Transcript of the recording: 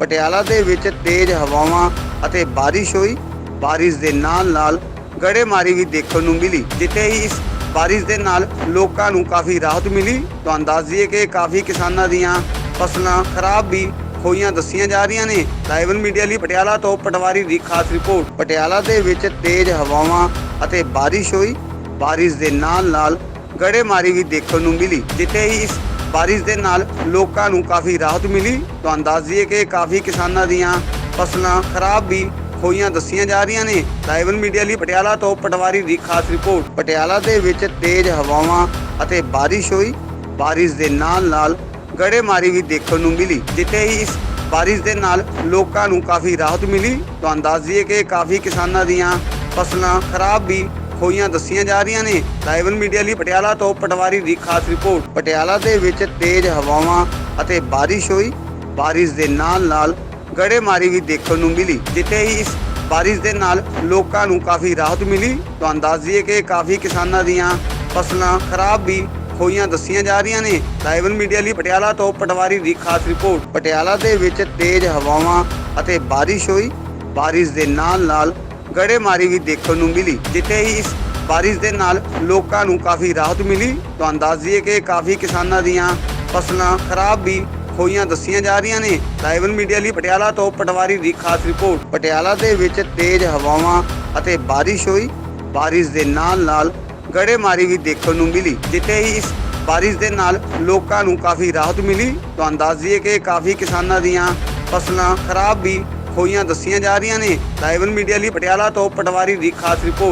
ਪਟਿਆਲਾ ਦੇ ਵਿੱਚ ਤੇਜ਼ ਹਵਾਵਾਂ ਅਤੇ ਬਾਰਿਸ਼ ਹੋਈ। ਬਾਰਿਸ਼ ਦੇ ਨਾਲ-ਨਾਲ ਗੜੇਮਾਰੀ ਵੀ ਦੇਖਣ ਨੂੰ ਮਿਲੀ, ਜਿੱਥੇ ਹੀ ਇਸ ਬਾਰਿਸ਼ ਦੇ ਨਾਲ ਲੋਕਾਂ ਨੂੰ ਕਾਫੀ ਰਾਹਤ ਮਿਲੀ। ਤੁਹਾਨੂੰ ਦੱਸ ਦਈਏ ਕਿ ਕਾਫੀ ਕਿਸਾਨਾਂ ਦੀਆਂ ਫਸਲਾਂ ਖਰਾਬ ਵੀ ਹੋਈਆਂ ਦੱਸੀਆਂ ਜਾ ਰਹੀਆਂ ਨੇ। ਲਾਈਵਨ ਮੀਡੀਆ ਲਈ ਪਟਿਆਲਾ ਤੋਂ ਪਟਵਾਰੀ ਦੀ ਖਾਸ ਰਿਪੋਰਟ। ਪਟਿਆਲਾ ਦੇ ਵਿੱਚ ਤੇਜ਼ ਹਵਾਵਾਂ ਅਤੇ ਬਾਰਿਸ਼ ਹੋਈ। ਬਾਰਿਸ਼ ਦੇ ਨਾਲ-ਨਾਲ ਗੜੇਮਾਰੀ ਵੀ ਦੇਖਣ ਨੂੰ ਮਿਲੀ, ਜਿੱਥੇ ਹੀ ਇਸ ਬਾਰਿਸ਼ ਦੇ ਨਾਲ ਲੋਕਾਂ ਨੂੰ ਕਾਫੀ ਰਾਹਤ ਮਿਲੀ। ਤੁਹਾਨੂੰ ਦੱਸ ਦਈਏ ਕਿ ਕਾਫੀ ਕਿਸਾਨਾਂ ਦੀਆਂ ਫਸਲਾਂ ਖਰਾਬ ਵੀ ਹੋਈਆਂ ਦੱਸੀਆਂ ਜਾ ਰਹੀਆਂ ਨੇ। ਲਾਈਵਨ ਮੀਡੀਆ ਲਈ ਪਟਿਆਲਾ ਤੋਂ ਪਟਵਾਰੀ ਦੀ ਖਾਸ ਰਿਪੋਰਟ। ਪਟਿਆਲਾ ਦੇ ਵਿੱਚ ਤੇਜ਼ ਹਵਾਵਾਂ ਅਤੇ ਬਾਰਿਸ਼ ਹੋਈ। ਬਾਰਿਸ਼ ਦੇ ਨਾਲ-ਨਾਲ ਗੜੇਮਾਰੀ ਵੀ ਦੇਖਣ ਨੂੰ ਮਿਲੀ। ਜਿੱਥੇ ਹੀ ਇਸ ਬਾਰਿਸ਼ ਦੇ ਨਾਲ ਲੋਕਾਂ ਨੂੰ ਕਾਫੀ ਰਾਹਤ ਮਿਲੀ। ਤੁਹਾਨੂੰ ਦੱਸ ਦਈਏ ਕਿ ਕਾਫੀ ਕਿਸਾਨਾਂ ਦੀਆਂ ਫਸਲਾਂ ਖਰਾਬ ਵੀ ਹੋਈਆਂ ਦੱਸੀਆਂ ਜਾ ਰਹੀਆਂ ਨੇ। ਲਾਈਵਨ ਮੀਡੀਆ ਲਈ ਪਟਿਆਲਾ ਤੋਂ ਪਟਵਾਰੀ ਦੀ ਖਾਸ ਰਿਪੋਰਟ। ਪਟਿਆਲਾ ਦੇ ਵਿੱਚ ਤੇਜ਼ ਹਵਾਵਾਂ ਅਤੇ ਬਾਰਿਸ਼ ਹੋਈ। ਬਾਰਿਸ਼ ਦੇ ਨਾਲ-ਨਾਲ ਗੜੇਮਾਰੀ ਵੀ ਦੇਖਣ ਨੂੰ ਮਿਲੀ, ਜਿੱਥੇ ਹੀ ਇਸ ਬਾਰਿਸ਼ ਦੇ ਨਾਲ ਲੋਕਾਂ ਨੂੰ ਕਾਫੀ ਰਾਹਤ ਮਿਲੀ। ਤੁਹਾਨੂੰ ਦੱਸ ਦਈਏ ਕਿ ਕਾਫੀ ਕਿਸਾਨਾਂ ਦੀਆਂ ਫਸਲਾਂ ਖਰਾਬ ਵੀ ਹੋਈਆਂ ਦੱਸੀਆਂ ਜਾ ਰਹੀਆਂ ਨੇ। ਲਾਈਵਨ ਮੀਡੀਆ ਲਈ ਪਟਿਆਲਾ ਤੋਂ ਪਟਵਾਰੀ ਦੀ ਖਾਸ ਰਿਪੋਰਟ। ਪਟਿਆਲਾ ਦੇ ਵਿੱਚ ਤੇਜ਼ ਹਵਾਵਾਂ ਅਤੇ ਬਾਰਿਸ਼ ਹੋਈ। ਬਾਰਿਸ਼ ਦੇ ਨਾਲ-ਨਾਲ ਗੜੇਮਾਰੀ ਵੀ ਦੇਖਣ ਨੂੰ ਮਿਲੀ, ਜਿੱਥੇ ਹੀ ਇਸ ਬਾਰਿਸ਼ ਦੇ ਨਾਲ ਲੋਕਾਂ ਨੂੰ ਕਾਫੀ ਰਾਹਤ ਮਿਲੀ। ਤੁਹਾਨੂੰ ਦੱਸ ਦਈਏ ਕਿ ਕਾਫੀ ਕਿਸਾਨਾਂ ਦੀਆਂ ਫਸਲਾਂ ਖਰਾਬ ਵੀ ਹੋਈਆਂ ਦੱਸੀਆਂ ਜਾ ਰਹੀਆਂ ਨੇ। ਲਾਈਵਨ ਮੀਡੀਆ ਲਈ ਪਟਿਆਲਾ ਤੋਂ ਪਟਵਾਰੀ ਦੀ ਖਾਸ ਰਿਪੋਰਟ। ਪਟਿਆਲਾ ਦੇ ਵਿੱਚ ਤੇਜ਼ ਹਵਾਵਾਂ ਅਤੇ ਬਾਰਿਸ਼ ਹੋਈ। ਬਾਰਿਸ਼ ਦੇ ਨਾਲ-ਨਾਲ ਗੜੇਮਾਰੀ ਵੀ ਦੇਖਣ ਨੂੰ ਮਿਲੀ, ਜਿੱਥੇ ਹੀ ਇਸ ਬਾਰਿਸ਼ ਦੇ ਨਾਲ ਲੋਕਾਂ ਨੂੰ ਕਾਫੀ ਰਾਹਤ ਮਿਲੀ। ਤੁਹਾਨੂੰ ਦੱਸ ਦਈਏ ਕਿ ਕਾਫੀ ਕਿਸਾਨਾਂ ਦੀਆਂ ਫਸਲਾਂ ਖਰਾਬ ਵੀ ਹੋਈਆਂ ਦੱਸੀਆਂ ਜਾ ਰਹੀਆਂ ਨੇ। ਲਾਈਵਨ ਮੀਡੀਆ ਲਈ ਪਟਿਆਲਾ ਤੋਂ ਪਟਵਾਰੀ ਦੀ ਖਾਸ ਰਿਪੋਰਟ